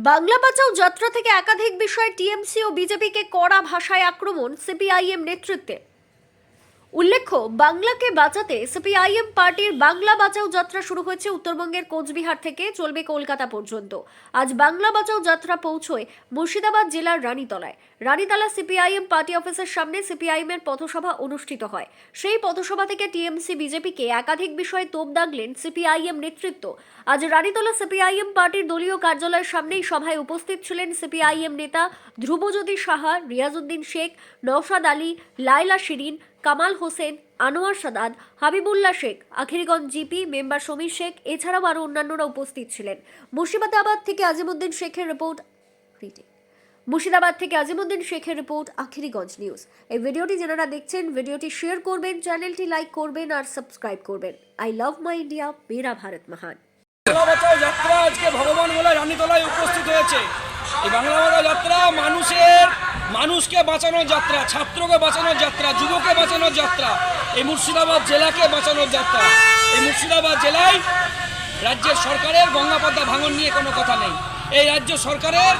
বাংলা বাঁচাও যাত্রা থেকে একাধিক বিষয়ে টিএমসি ও বিজেপিকে কড়া ভাষায় আক্রমণ সিপিআইএম নেতৃত্বে উল্লেখ্য, বাংলাকে বাঁচাতে সিপিআইএম পার্টির বাংলা বাঁচাও যাত্রা শুরু হয়েছে উত্তরবঙ্গের কোচবিহার থেকে, চলবে কলকাতা পর্যন্ত। আজ বাংলা বাঁচাও যাত্রা পৌঁছয় মুর্শিদাবাদ জেলার রানীতলায়। রানীতলা সিপিআইএম পার্টি অফিসের সামনে সিপিআইএম এর পথসভা অনুষ্ঠিত হয়। সেই পথসভা থেকে টিএমসি বিজেপিকে একাধিক বিষয়ে তোপ দাগলেন সিপিআইএম নেতৃত্ব। আজ রানীতলা সিপিআইএম পার্টির দলীয় কার্যালয়ের সামনেই সভায় উপস্থিত ছিলেন সিপিআইএম নেতা ধ্রুবজ্যোতি সাহা, রিয়াজউদ্দিন শেখ, নওশাদ আলী লাইলা শিরিন কামাল হোসেন, আনোয়ার সাদাত, হাবিবুল্লাহ শেখ, আখিরিগঞ্জ জিপি, মেম্বার সমীর শেখ, এছাড়াও আরও অন্যান্যরা উপস্থিত ছিলেন। মুর্শিদাবাদ থেকে আজিমুদ্দিন শেখের রিপোর্ট মুর্শিদাবাদ থেকে আজিমুদ্দিন শেখের রিপোর্ট, আখিরিগঞ্জ নিউজ। এই ভিডিওটি যারা দেখছেন, ভিডিওটি শেয়ার করবেন, চ্যানেলটি লাইক করবেন আর সাবস্ক্রাইব করবেন। আই লাভ মাই ইন্ডিয়া মেরা ভারত মহান যাত্রা আজকে ভগবান বলে রানীতলায় উপস্থিত হয়েছে। এই বাংলা যাত্রা মানুষের মানুষকে বাঁচানোর যাত্রা, ছাত্রকে বাঁচানোর যাত্রা যুবকে বাঁচানোর যাত্রা, এই মুর্শিদাবাদ জেলাকে বাঁচানোর যাত্রা। এই মুর্শিদাবাদ জেলায় রাজ্যের সরকারের গঙ্গাপদ্মা ভাঙন নিয়ে কোনো কথা নেই। এই রাজ্য সরকারের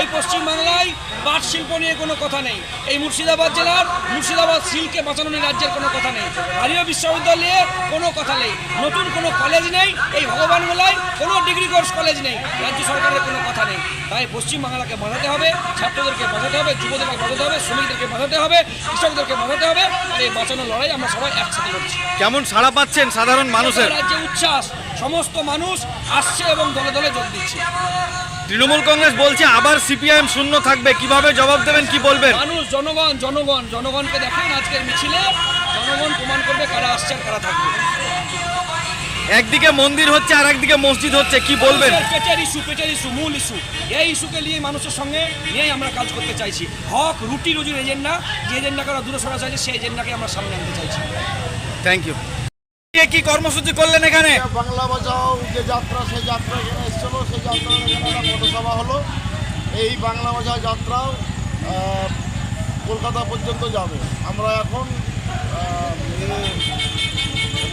এই পশ্চিমবাংলায় পাট শিল্প নিয়ে কোনো কথা নেই। এই মুর্শিদাবাদ জেলার মুর্শিদাবাদ সিলকে বাঁচানো নিয়ে রাজ্যের কোনো কথা নেই। আলিয়া বিশ্ববিদ্যালয়ে কোনো কথা নেই। নতুন কোনো কলেজ নেই। এই ভগবান মেলায় কোনো ডিগ্রি কোর্স কলেজ নেই। রাজ্য সরকারের কোনো কথা নেই। তাই পশ্চিমবাংলাকে বাঁচাতে হবে ছাত্রদেরকে বাঁচাতে হবে যুবদেরকে বাঁচাতে হবে শ্রমিকদেরকে বাঁচাতে হবে কৃষকদেরকে বাঁচাতে হবে। আর এই বাঁচানোর লড়াই আমরা সবাই একসাথে করছি কেমন সাড়া পাচ্ছেন সাধারণ মানুষের? রাজ্যে উচ্ছ্বাস। সমস্ত মানুষ আসছে এবং দলে দলে যোগ দিচ্ছে। তৃণমূল কংগ্রেস বলছে আবার সিপিআইএম শূন্য থাকবে। কীভাবে জবাব দেবেন কি বলবেন? মানুষ জনগণ জনগণ জনগণকে দেখেন আজকের মিছিলে। জনগণ প্রমাণ করবে কারা আসছে আর কারা থাকবে। একদিকে মন্দির হচ্ছে আর একদিকে মসজিদ হচ্ছে কি বলবেন? পেটের ইস্যু পেটের ইস্যু মূল ইস্যু। এই ইস্যুকে নিয়ে মানুষের সঙ্গে নিয়েই আমরা কাজ করতে চাইছি। হক রুটি রুজির এজেন্ডা যে এজেন্ডাকে আমরা দূরে সরা চাইছি সেই এজেন্ডাকে আমরা সামনে আনতে চাইছি। থ্যাংক ইউ কি কর্মসূচি করলেন এখানে? বাংলা বাঁচাও যে যাত্রা সেই যাত্রা এখানে এসেছিল সেই যাত্রা এখানে পথসভা হলো। এই বাংলা বাঁচাও যাত্রাও কলকাতা পর্যন্ত যাবে। আমরা এখন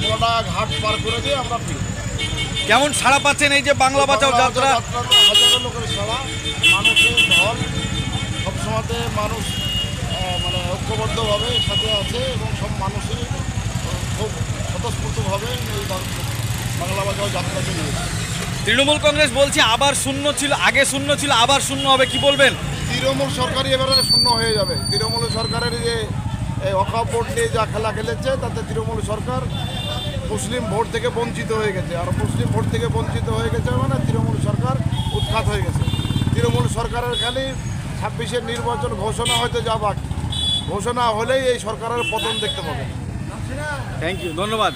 মোটা ঘাট পার করে দিয়ে আমরা ফিরব। কেমন সাড়া পাচ্ছেন এই যে বাংলা বাঁচাও যাত্রা? হাজারো লোকের সারা মানুষের ঢল সবসময়তে মানুষ মানে ঐক্যবদ্ধভাবে সাথে আছে এবং সব খুব এই বাংলা নিয়েছে তৃণমূল কংগ্রেস বলছে আবার শূন্য ছিল আগে শূন্য ছিল আবার শূন্য হবে কি বলবেন? তৃণমূল সরকারই এবারে শূন্য হয়ে যাবে। তৃণমূল সরকারের যে এই অকাপ ভোট নিয়ে যা খেলা খেলেছে তাতে তৃণমূল সরকার মুসলিম ভোট থেকে বঞ্চিত হয়ে গেছে। আর মুসলিম ভোট থেকে বঞ্চিত হয়ে গেছে মানে তৃণমূল সরকার উৎখাত হয়ে গেছে। তৃণমূল সরকারের খালি ছাব্বিশের নির্বাচন ঘোষণা হয়তো যা বাকি। ঘোষণা হলেই এই সরকারের পতন দেখতে পাবে থ্যাংক ইউ ধন্যবাদ।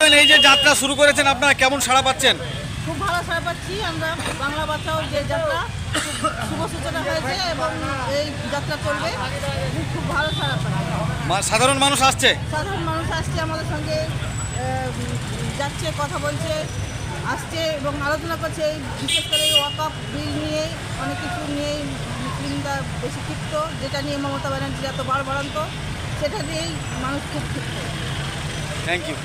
এই যে যাত্রা শুরু করেছেন আপনারা কেমন সাড়া পাচ্ছেন? খুব ভালো সাড়া পাচ্ছি আমরা বাংলা বাঁচাও যে যাত্রা শুভ সূচনা হয়েছে এবং এই যাত্রা চলবে খুব ভালো সাড়া পাচ্ছি। সাধারণ মানুষ আসছে? সাধারণ মানুষ আসছে আমাদের সঙ্গে যাচ্ছে কথা বলছে আসছে এবং আলোচনা করছে এই বিশেষ করে এই ওয়াকআপ বিল নিয়ে অনেক কিছু নিয়েই মুসলিমরা বেশি ক্ষিপ্ত যেটা নিয়ে মমতা ব্যানার্জি এত বাড়বাড়ান্ত সেটা দিয়েই মানুষ খুব থ্যাংক ইউ